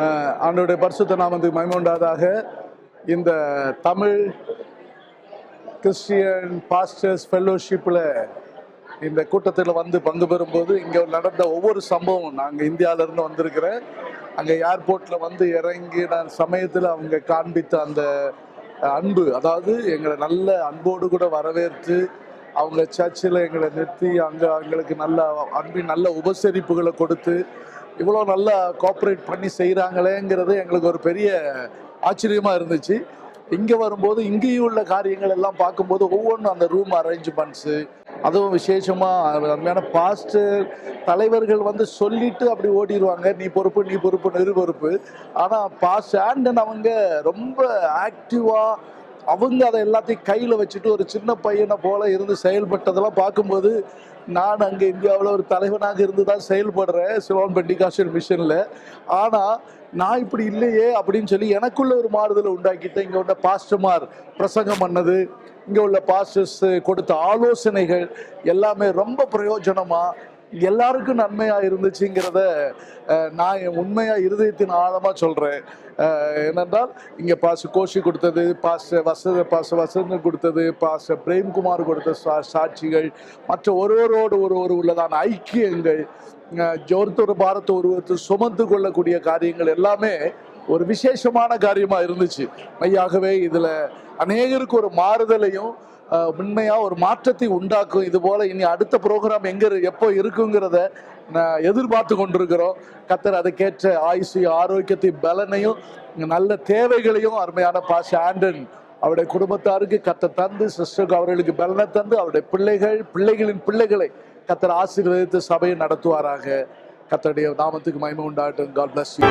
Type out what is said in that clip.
அஹ், பரிசுத்த நாமத்துக்கு மயமுண்டாதாக இந்த தமிழ் கிறிஸ்டியன் பாஸ்டர்ஸ் ஃபெல்லோஷிப்பில் இந்த கூட்டத்தில் வந்து பங்கு பெறும்போது இங்கே நடந்த ஒவ்வொரு சம்பவம் நாங்கள் இந்தியாவிலேருந்து வந்திருக்கிறேன். அங்கே ஏர்போர்ட்டில் வந்து இறங்கின சமயத்தில் அவங்க காண்பித்த அந்த அன்பு அதாவது எங்களை நல்ல அன்போடு கூட வரவேற்று அவங்க சர்ச்சில் எங்களை நிறுத்தி அங்கே எங்களுக்கு நல்ல அன்பின் நல்ல உபசரிப்புகளை கொடுத்து இவ்வளோ நல்லா கோஆப்ரேட் பண்ணி செய்கிறாங்களேங்கிறது எங்களுக்கு ஒரு பெரிய ஆச்சரியமாக இருந்துச்சு. இங்கே வரும்போது இங்கேயும் உள்ள காரியங்கள் எல்லாம் பார்க்கும்போது ஒவ்வொன்றும் அந்த ரூம் அரேஞ்ச்மெண்ட்ஸு அதுவும் விசேஷமாக அருமையான பாஸ்ட்டு தலைவர்கள் வந்து சொல்லிட்டு அப்படி ஓடிடுவாங்க நீ பொறுப்பு நீ பொறுப்பு நிறு பொறுப்பு ஆனால் பாஸ்ட் ஆண்டன் அவங்க ரொம்ப ஆக்டிவாக அவங்க அதை எல்லாத்தையும் கையில் வச்சுட்டு ஒரு சின்ன பையனை போல இருந்து செயல்பட்டதெல்லாம் பார்க்கும்போது நான் அங்கே இந்தியாவில் ஒரு தலைவனாக இருந்து தான் செயல்படுறேன் சிலோன் பெண்டிகாஷன் மிஷனில். ஆனால் நான் இப்படி இல்லையே அப்படின்னு சொல்லி எனக்குள்ள ஒரு மாறுதலை உண்டாக்கிட்டு இங்கே உள்ள பாஸ்டமார் பிரசங்கம் பண்ணது இங்கே உள்ள பாஸ்டர்ஸ் கொடுத்த ஆலோசனைகள் எல்லாமே ரொம்ப பிரயோஜனமாக எல்லாருக்கும் நன்மையாக இருந்துச்சுங்கிறத நான் என் உண்மையாக இருதயத்தின் ஆழமாக சொல்கிறேன் ஏனென்றால் இங்கே பாச கோஷி கொடுத்தது பாச வசத பாச வசந்தன் கொடுத்தது பாச பிரேம்குமார் கொடுத்த சா- சாட்சிகள் மற்ற ஒருவரோடு ஒருவர் உள்ளதான ஐக்கியங்கள் அஹ், ஒருத்தர் பாரத்தை ஒருவருக்கு சுமந்து கொள்ளக்கூடிய காரியங்கள் எல்லாமே ஒரு விசேஷமான காரியமாக இருந்துச்சு. மையாகவே இதில் அநேகருக்கு ஒரு மாறுதலையும் உண்மையாக ஒரு மாற்றத்தை உண்டாக்கும். இது போல இனி அடுத்த ப்ரோக்ராம் எங்க எப்போ இருக்குங்கிறத நான் எதிர்பார்த்து கொண்டிருக்கிறோம். கத்தர் அதுக்கேற்ற ஆயுசையும் ஆரோக்கியத்தை பலனையும் நல்ல தேவைகளையும் அருமையான பாஷ ஆண்டன் அவருடைய குடும்பத்தாருக்கு கத்த தந்து சிஸ்டருக்கு அவர்களுக்கு பலனை தந்து அவருடைய பிள்ளைகள் பிள்ளைகளின் பிள்ளைகளை கத்தர் ஆசீர்வதித்து சபையை நடத்துவாராக. கத்தருடைய நாமத்துக்கு மகிமை உண்டாட்டும் காட் பிளஸ் யூ